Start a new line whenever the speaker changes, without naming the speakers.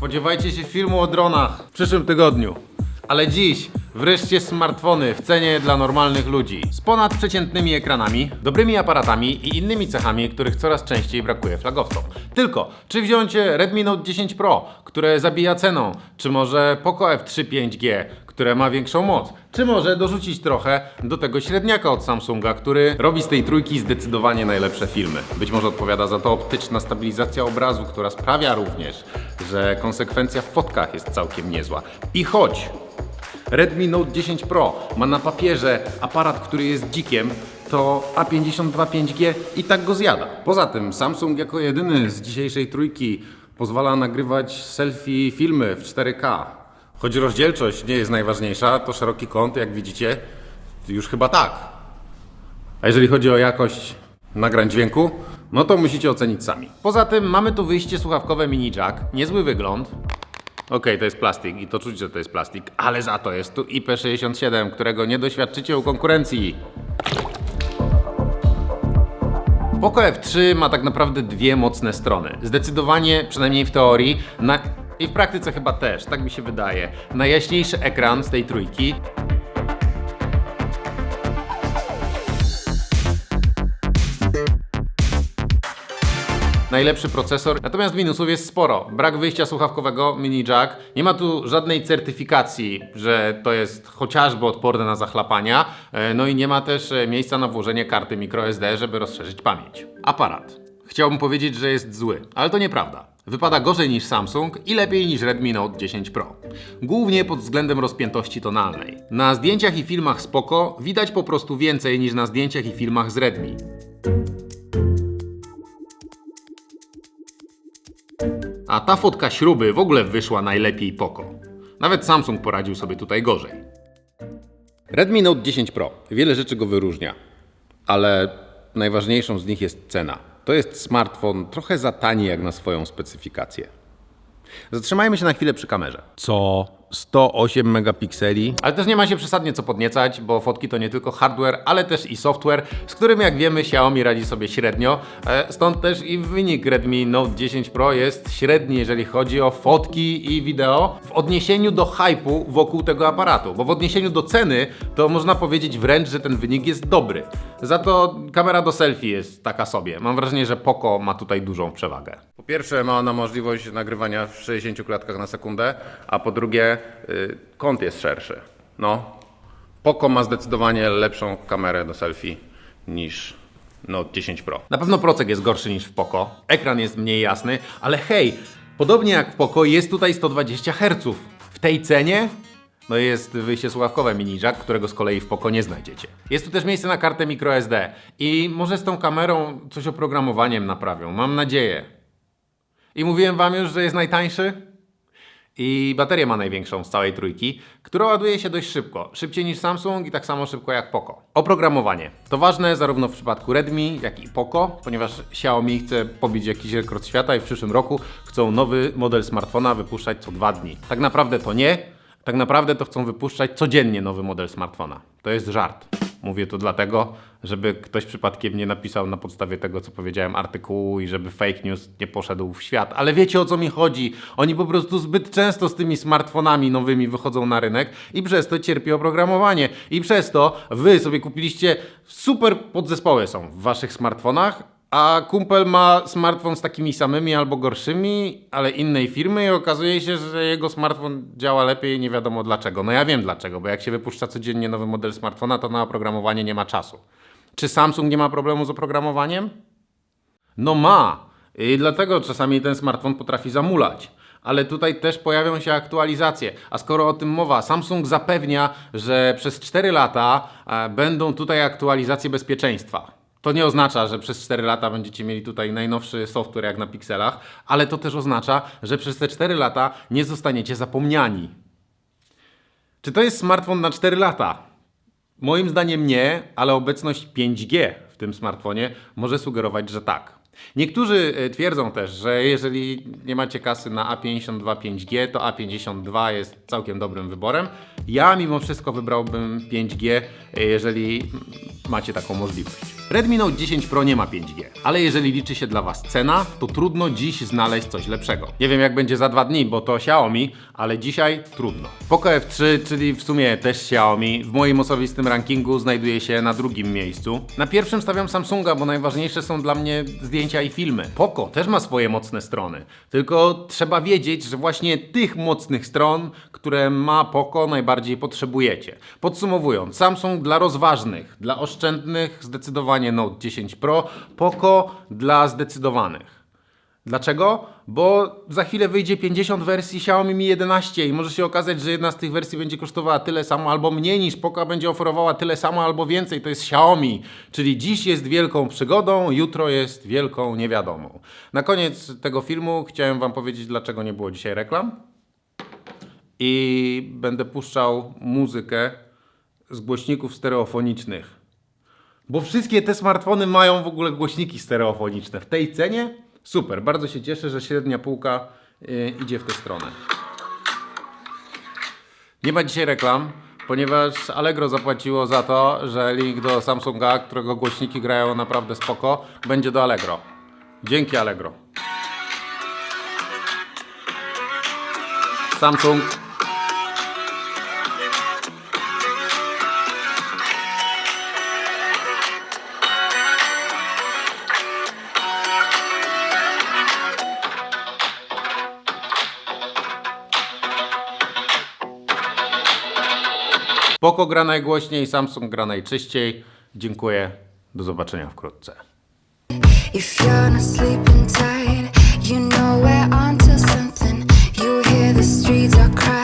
Spodziewajcie się filmu o dronach w przyszłym tygodniu. Ale dziś wreszcie smartfony w cenie dla normalnych ludzi. Z ponad przeciętnymi ekranami, dobrymi aparatami i innymi cechami, których coraz częściej brakuje flagowcom. Tylko, czy wziąć Redmi Note 10 Pro, które zabija ceną, czy może Poco F3 5G, które ma większą moc, czy może dorzucić trochę do tego średniaka od Samsunga, który robi z tej trójki zdecydowanie najlepsze filmy. Być może odpowiada za to optyczna stabilizacja obrazu, która sprawia również, że konsekwencja w fotkach jest całkiem niezła. I choć Redmi Note 10 Pro ma na papierze aparat, który jest dzikiem, to A52 5G i tak go zjada. Poza tym Samsung jako jedyny z dzisiejszej trójki pozwala nagrywać selfie filmy w 4K. Choć rozdzielczość nie jest najważniejsza, to szeroki kąt, jak widzicie, już chyba tak. A jeżeli chodzi o jakość nagrań dźwięku, no to musicie ocenić sami. Poza tym mamy tu wyjście słuchawkowe mini jack, niezły wygląd. Okej, to jest plastik i to czuć, że to jest plastik, ale za to jest tu IP67, którego nie doświadczycie u konkurencji. Poco F3 ma tak naprawdę dwie mocne strony. Zdecydowanie, przynajmniej w teorii, na... i w praktyce chyba też, tak mi się wydaje, najjaśniejszy ekran z tej trójki. Najlepszy procesor. Natomiast minusów jest sporo. Brak wyjścia słuchawkowego, mini jack. Nie ma tu żadnej certyfikacji, że to jest chociażby odporne na zachlapania. E, No i nie ma też e, miejsca na włożenie karty microSD, żeby rozszerzyć pamięć. Aparat. Chciałbym powiedzieć, że jest zły, ale to nieprawda. Wypada gorzej niż Samsung i lepiej niż Redmi Note 10 Pro. Głównie pod względem rozpiętości tonalnej. Na zdjęciach i filmach spoko widać po prostu więcej niż na zdjęciach i filmach z Redmi. A ta fotka śruby w ogóle wyszła najlepiej poko. Nawet Samsung poradził sobie tutaj gorzej. Redmi Note 10 Pro. Wiele rzeczy go wyróżnia, ale najważniejszą z nich jest cena. To jest smartfon trochę za tani jak na swoją specyfikację. Zatrzymajmy się na chwilę przy kamerze. Co? 108 megapikseli. Ale też nie ma się przesadnie co podniecać, bo fotki to nie tylko hardware, ale też i software, z którym jak wiemy Xiaomi radzi sobie średnio. E, Stąd też i wynik Redmi Note 10 Pro jest średni, jeżeli chodzi o fotki i wideo w odniesieniu do hypu wokół tego aparatu. Bo w odniesieniu do ceny to można powiedzieć wręcz, że ten wynik jest dobry. Za to kamera do selfie jest taka sobie. Mam wrażenie, że Poco ma tutaj dużą przewagę. Po pierwsze ma ona możliwość nagrywania w 60 klatkach na sekundę, a po drugie kąt jest szerszy. No, Poco ma zdecydowanie lepszą kamerę do selfie niż Note 10 Pro. Na pewno procek jest gorszy niż w Poco, ekran jest mniej jasny, ale hej, podobnie jak w Poco jest tutaj 120 Hz. W tej cenie no jest wyjście słuchawkowe mini jack, którego z kolei w Poco nie znajdziecie. Jest tu też miejsce na kartę microSD i może z tą kamerą coś oprogramowaniem naprawią, mam nadzieję. I mówiłem wam już, że jest najtańszy? I baterię ma największą z całej trójki, która ładuje się dość szybko. Szybciej niż Samsung i tak samo szybko jak Poco. Oprogramowanie. To ważne zarówno w przypadku Redmi, jak i Poco, ponieważ Xiaomi chce pobić jakiś rekord świata i w przyszłym roku chcą nowy model smartfona wypuszczać co dwa dni. Tak naprawdę to nie. Tak naprawdę to chcą wypuszczać codziennie nowy model smartfona. To jest żart. Mówię to dlatego, żeby ktoś przypadkiem nie napisał na podstawie tego, co powiedziałem, artykułu i żeby fake news nie poszedł w świat. Ale wiecie o co mi chodzi? Oni po prostu zbyt często z tymi smartfonami nowymi wychodzą na rynek i przez to cierpi oprogramowanie. I przez to wy sobie kupiliście super podzespoły są w waszych smartfonach, a kumpel ma smartfon z takimi samymi albo gorszymi, ale innej firmy i okazuje się, że jego smartfon działa lepiej nie wiadomo dlaczego. No ja wiem dlaczego, bo jak się wypuszcza codziennie nowy model smartfona, to na oprogramowanie nie ma czasu. Czy Samsung nie ma problemu z oprogramowaniem? No ma. I dlatego czasami ten smartfon potrafi zamulać. Ale tutaj też pojawią się aktualizacje. A skoro o tym mowa, Samsung zapewnia, że przez 4 lata e, będą tutaj aktualizacje bezpieczeństwa. To nie oznacza, że przez 4 lata będziecie mieli tutaj najnowszy software jak na pikselach, ale to też oznacza, że przez te 4 lata nie zostaniecie zapomniani. Czy to jest smartfon na 4 lata? Moim zdaniem nie, ale obecność 5G w tym smartfonie może sugerować, że tak. Niektórzy e, twierdzą też, że jeżeli nie macie kasy na A52 5G, to A52 jest całkiem dobrym wyborem. Ja mimo wszystko wybrałbym 5G, e, jeżeli macie taką możliwość. Redmi Note 10 Pro nie ma 5G, ale jeżeli liczy się dla Was cena, to trudno dziś znaleźć coś lepszego. Nie wiem jak będzie za dwa dni, bo to Xiaomi, ale dzisiaj trudno. Poco F3, czyli w sumie też Xiaomi, w moim osobistym rankingu znajduje się na drugim miejscu. Na pierwszym stawiam Samsunga, bo najważniejsze są dla mnie zdjęcia i filmy. Poco też ma swoje mocne strony, tylko trzeba wiedzieć, że właśnie tych mocnych stron, które ma Poco, najbardziej potrzebujecie. Podsumowując, Samsung dla rozważnych, dla oszczędnych zdecydowanie Note 10 Pro, Poco dla zdecydowanych. Dlaczego? Bo za chwilę wyjdzie 50 wersji Xiaomi Mi 11 i może się okazać, że jedna z tych wersji będzie kosztowała tyle samo albo mniej niż Poco będzie oferowała tyle samo albo więcej. To jest Xiaomi. Czyli dziś jest wielką przygodą, jutro jest wielką niewiadomą. Na koniec tego filmu chciałem Wam powiedzieć, dlaczego nie było dzisiaj reklam. I będę puszczał muzykę z głośników stereofonicznych. Bo wszystkie te smartfony mają w ogóle głośniki stereofoniczne. W tej cenie? Super, bardzo się cieszę, że średnia półka y, idzie w tę stronę. Nie ma dzisiaj reklam, ponieważ Allegro zapłaciło za to, że link do Samsunga, którego głośniki grają naprawdę spoko, będzie do Allegro. Dzięki Allegro. Samsung. Poco gra najgłośniej, Samsung gra najczyściej. Dziękuję. Do zobaczenia wkrótce.
If you're not sleeping tight, you know we're onto something. You hear the streets are crying,